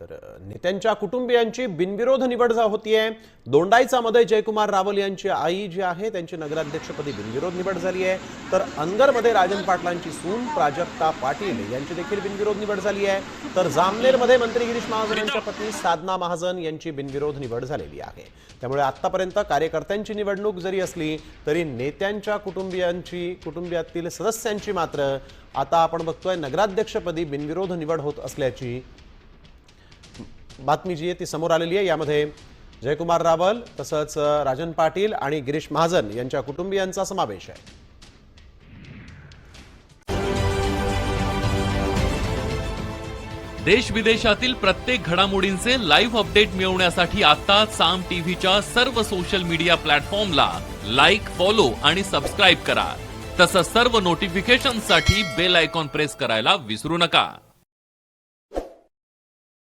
तर नेत्यांच्या कुटुंबियांची बिनविरोध निवड जा होतीये. दोंडाईचामध्ये जयकुमार रावल यांची आई जी आहे त्यांची नगराध्यक्षपदी बिनविरोध निवड झाली आहे. तर अनगरमध्ये राजन पाटलांची सून प्राजक्ता पाटील यांची देखील बिनविरोध निवड झाली आहे. तर जामनेरमध्ये मंत्री गिरीश महाजन यांच्या पत्नी साधना महाजन यांची बिनविरोध निवड झालेली आहे. त्यामुळे आतापर्यंत कार्यकर्त्यांची निवडणूक जरी असली तरी नेत्यांच्या कुटुंबियांची कुटुंबियातील सदस्यांची मात्र आता आपण बघतोय नगराध्यक्षपदी बिनविरोध निवड होत असल्याची बातमी जी आहे ती समोर आलेली आहे. यामध्ये जयकुमार रावल तसंच राजन पाटील आणि गिरीश महाजन यांच्या कुटुंबियांचा समावेश आहे. देश विदेशातील प्रत्येक घडामोडींचे लाईव्ह अपडेट मिळवण्यासाठी आता साम टीव्हीच्या सर्व सोशल मीडिया प्लॅटफॉर्मला लाईक फॉलो आणि सबस्क्राईब करा. तसंच सर्व नोटिफिकेशनसाठी बेल आयकॉन प्रेस करायला विसरू नका.